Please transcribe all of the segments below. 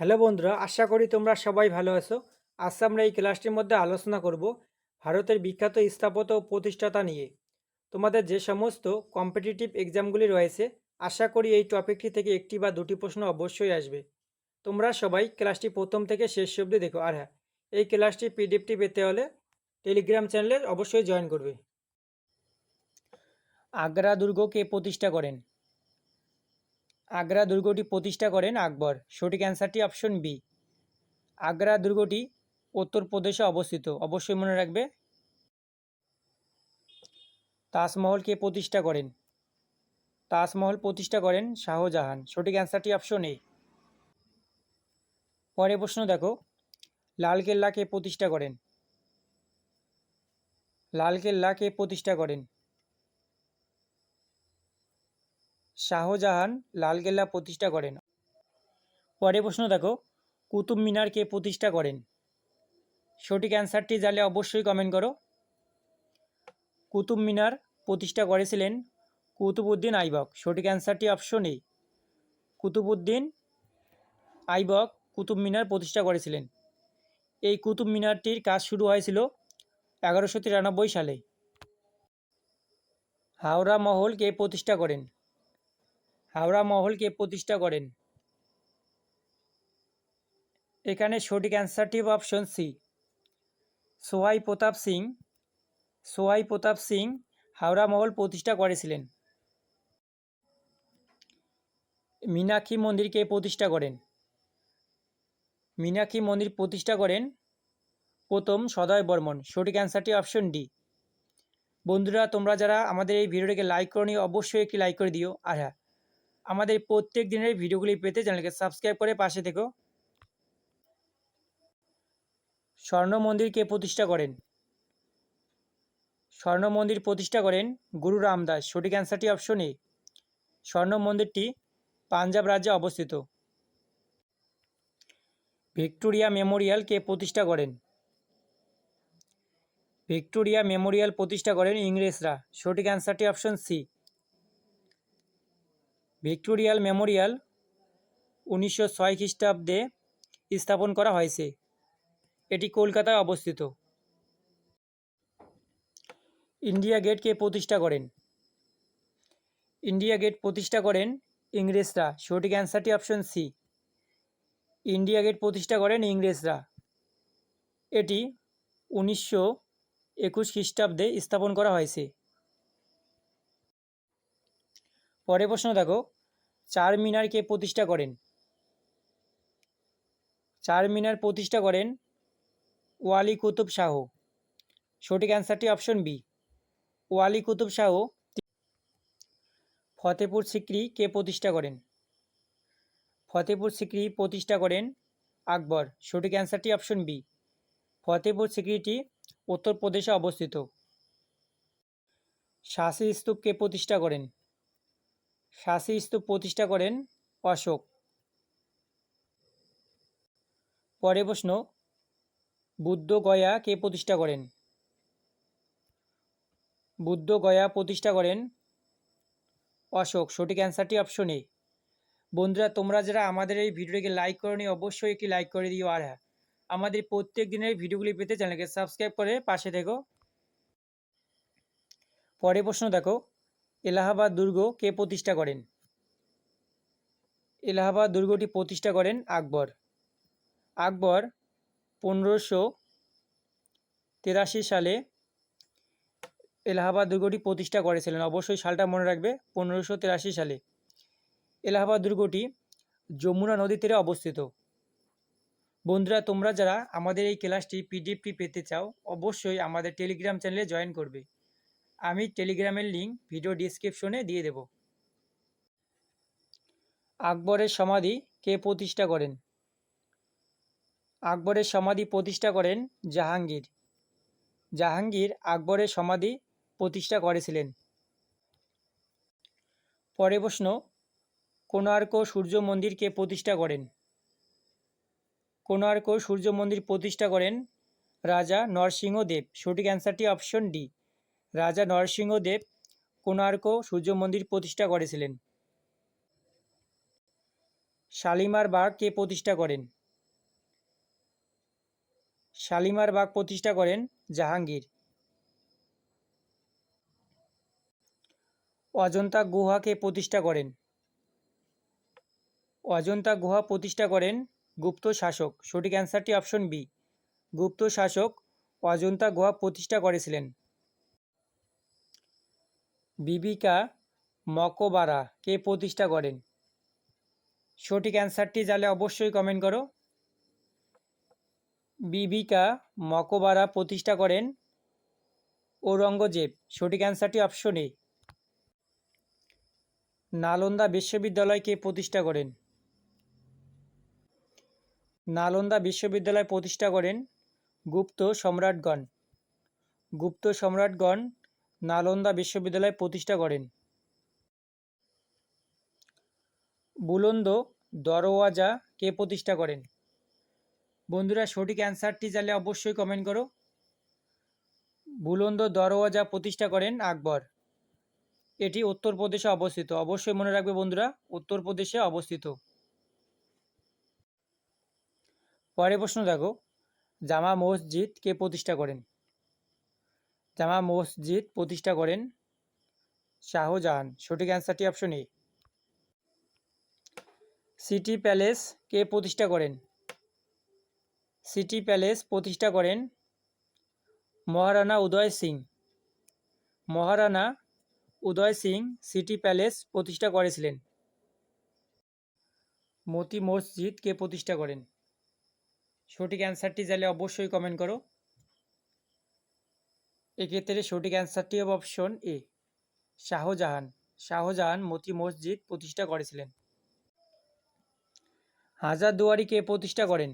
Hello বন্ধুরা, আশা করি তোমরা সবাই ভালো আছো। আজ আমরা এই ক্লাসটির মধ্যে আলোচনা করব ভারতের বিখ্যাত স্থাপত্য ও প্রতিষ্ঠাতা নিয়ে। তোমাদের যে সমস্ত কম্পিটিটিভ এক্সামগুলি রয়েছে, আশা করি এই টপিকটি থেকে একটি বা দুটি প্রশ্ন অবশ্যই আসবে। তোমরা সবাই ক্লাসটি প্রথম থেকে শেষ অবধি দেখো। আর হ্যাঁ এই ক্লাসটি পিডিএফটি পেতে হলে টেলিগ্রাম চ্যানেলে অবশ্যই জয়েন করবে। আগ্রা দুর্গ কে প্রতিষ্ঠা করেন। আগ্রা দুর্গটি প্রতিষ্ঠা করেন আকবর। সঠিক অ্যান্সারটি অপশন বি। আগ্রা দুর্গটি উত্তরপ্রদেশে অবস্থিত। অবশ্যই মনে রাখবে। তাজমহল কে প্রতিষ্ঠা করেন? তাজমহল প্রতিষ্ঠা করেন শাহজাহান। সঠিক অ্যান্সারটি অপশন এ। পরে প্রশ্ন দেখো। লালকেল্লা কে প্রতিষ্ঠা করেন? লালকেল্লা কে প্রতিষ্ঠা করেন? শাহজাহান লালকেল্লা প্রতিষ্ঠা করেন। পরে প্রশ্ন দেখো, কুতুব মিনার কে প্রতিষ্ঠা করেন? সঠিক অ্যান্সারটি জানলে অবশ্যই কমেন্ট করো। কুতুব মিনার প্রতিষ্ঠা করেছিলেন কুতুবউদ্দিন আইবক। সঠিক অ্যান্সারটি অপশন এ কুতুবউদ্দিন আইবক কুতুব মিনার প্রতিষ্ঠা করেছিলেন। এই কুতুব মিনারটির কাজ শুরু হয়েছিল এগারোশো তিরানব্বই সালে। হাওড়া মহল কে প্রতিষ্ঠা করেন? হাওড়া মহলকে প্রতিষ্ঠা করেন। এখানে সঠিক অ্যান্সারটি অপশন সি সোহাই প্রতাপ সিং, সোহাই প্রতাপ সিং হাওড়া মহল প্রতিষ্ঠা করেছিলেন। মীনাক্ষী মন্দিরকে প্রতিষ্ঠা করেন। মীনাক্ষী মন্দির প্রতিষ্ঠা করেন প্রথম সদয় বর্মন। সঠিক অ্যান্সারটি অপশন ডি বন্ধুরা, তোমরা যারা আমাদের এই ভিডিওটিকে লাইক করনি, অবশ্যই একটি লাইক করে দিও। আর হ্যাঁ আমাদের প্রত্যেক দিনের ভিডিওগুলি পেতে চ্যানেলকে সাবস্ক্রাইব করে পাশে থেকো। স্বর্ণ মন্দির কে প্রতিষ্ঠা করেন। স্বর্ণ মন্দির প্রতিষ্ঠা করেন গুরু রামদাস। সঠিক অ্যান্সারটি অপশন এ স্বর্ণ মন্দিরটি পাঞ্জাব রাজ্যে অবস্থিত। ভিক্টোরিয়া মেমোরিয়াল কে প্রতিষ্ঠা করেন। ভিক্টোরিয়া মেমোরিয়াল প্রতিষ্ঠা করেন ইংরেজরা। সঠিক অ্যান্সারটি অপশন সি ভিক্টোরিয়াল মেমোরিয়াল উনিশশো ছয় খ্রিস্টাব্দে স্থাপন করা হয়েছে। এটি কলকাতায় অবস্থিত। ইন্ডিয়া গেটকে প্রতিষ্ঠা করেন। ইন্ডিয়া গেট প্রতিষ্ঠা করেন ইংরেজরা। সঠিক অ্যান্সারটি অপশন সি। ইন্ডিয়া গেট প্রতিষ্ঠা করেন ইংরেজরা। এটি উনিশশো একুশ খ্রিস্টাব্দে স্থাপন করা হয়েছে। পরে প্রশ্ন দেখো। চার মিনারকে প্রতিষ্ঠা করেন? চার মিনার প্রতিষ্ঠা করেন ওয়ালি কুতুব শাহ। সঠিক অ্যান্সারটি অপশন বি ওয়ালি কুতুব শাহ ফতেপুর সিক্রি কে প্রতিষ্ঠা করেন? ফতেপুর সিক্রি প্রতিষ্ঠা করেন আকবর। সঠিক অ্যান্সারটি অপশন বি ফতেপুর সিক্রিটি উত্তরপ্রদেশে অবস্থিত। শাসি স্তূপ কে প্রতিষ্ঠা করেন? শাসি স্তূপ প্রতিষ্ঠা করেন অশোক। পরে প্রশ্ন, বুদ্ধ গয়া কে প্রতিষ্ঠা করেন? বুদ্ধ গয়া প্রতিষ্ঠা করেন অশোক। সঠিক অ্যান্সারটি অপশন এ। বন্ধুরা, তোমরা যারা আমাদের এই ভিডিওটিকে লাইক করনি, অবশ্যই একটি লাইক করে দিও। আর হ্যাঁ আমাদের প্রত্যেক দিনের ভিডিওগুলি পেতে চ্যানেলকে সাবস্ক্রাইব করে পাশে থেকো। পরে প্রশ্ন দেখো এলাহাবাদ দুর্গ কে প্রতিষ্ঠা করেন? এলাহাবাদ দুর্গটি প্রতিষ্ঠা করেন আকবর। আকবর পনেরোশো তেরাশি সালে এলাহাবাদ দুর্গটি প্রতিষ্ঠা করেছিলেন। অবশ্যই সালটা মনে রাখবে, পনেরোশো তেরাশি সালে। এলাহাবাদ দুর্গটি যমুনা নদী তীরে অবস্থিত। বন্ধুরা, তোমরা যারা আমাদের এই ক্লাসটি পিডিএফটি পেতে চাও, অবশ্যই আমাদের টেলিগ্রাম চ্যানেলে জয়েন করবে। আমি টেলিগ্রামের লিঙ্ক ভিডিও ডিসক্রিপশনে দিয়ে দেব। আকবরের সমাধি কে প্রতিষ্ঠা করেন? আকবরের সমাধি প্রতিষ্ঠা করেন জাহাঙ্গীর। জাহাঙ্গীর আকবরের সমাধি প্রতিষ্ঠা করেছিলেন। পরে প্রশ্ন, কোণার্ক সূর্য মন্দিরকে প্রতিষ্ঠা করেন? কোণার্ক সূর্য মন্দির প্রতিষ্ঠা করেন রাজা নরসিংহদেব। সঠিক অ্যান্সারটি অপশন ডি রাজা নরসিংহদেব কোণার্ক সূর্য মন্দির প্রতিষ্ঠা করেছিলেন। শালিমার বাগ কে প্রতিষ্ঠা করেন? শালিমার বাগ প্রতিষ্ঠা করেন জাহাঙ্গীর। অজন্তা গুহা কে প্রতিষ্ঠা করেন? অজন্তা গুহা প্রতিষ্ঠা করেন গুপ্ত শাসক। সঠিক অ্যান্সারটি অপশন বি গুপ্ত শাসক অজন্তা গুহা প্রতিষ্ঠা করেছিলেন। বিবিকা মকবারা কে প্রতিষ্ঠা করেন? সঠিক অ্যান্সারটি জানলে অবশ্যই কমেন্ট করো। বিবিকা মকবারা প্রতিষ্ঠা করেন ঔরঙ্গজেব। সঠিক অ্যান্সারটি অপশন এ নালন্দা বিশ্ববিদ্যালয় কে প্রতিষ্ঠা করেন? নালন্দা বিশ্ববিদ্যালয় প্রতিষ্ঠা করেন গুপ্ত সম্রাটগণ। গুপ্ত সম্রাটগণ নালন্দা বিশ্ববিদ্যালয় প্রতিষ্ঠা করেন। বুলন্দ দরওয়াজা কে প্রতিষ্ঠা করেন? বন্ধুরা, সঠিক অ্যান্সারটি জানলে অবশ্যই কমেন্ট করো। বুলন্দ দরওয়াজা প্রতিষ্ঠা করেন আকবর। এটি উত্তরপ্রদেশে অবস্থিত। অবশ্যই মনে রাখবে বন্ধুরা, উত্তরপ্রদেশে অবস্থিত। পরে প্রশ্ন দেখো। জামা মসজিদ কে প্রতিষ্ঠা করেন? জামা মসজিদ প্রতিষ্ঠা করেন শাহজাহান। সঠিক অ্যান্সারটি অপশন এ। সিটি প্যালেস কে প্রতিষ্ঠা করেন? সিটি প্যালেস প্রতিষ্ঠা করেন মহারানা উদয় সিং। মহারানা উদয় সিং সিটি প্যালেস প্রতিষ্ঠা করেছিলেন। মতি মসজিদ কে প্রতিষ্ঠা করেন? সঠিক অ্যান্সারটি জানলে অবশ্যই কমেন্ট করো। এক্ষেত্রে সঠিক অ্যান্সারটি হবে অপশন এ শাহজাহান। শাহজাহান মতি মসজিদ প্রতিষ্ঠা করেছিলেন। হাজার দুয়ারি কে প্রতিষ্ঠা করেন?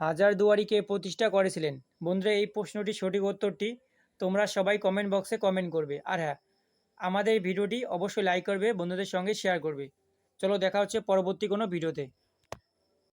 হাজার দুয়ারি কে প্রতিষ্ঠা করেছিলেন? বন্ধুরা, এই প্রশ্নটির সঠিক উত্তরটি তোমরা সবাই কমেন্ট বক্সে কমেন্ট করবে। আর হ্যাঁ আমাদের ভিডিওটি অবশ্যই লাইক করবে, বন্ধুদের সঙ্গে শেয়ার করবে। চলো দেখা হচ্ছে পরবর্তী কোনো ভিডিওতে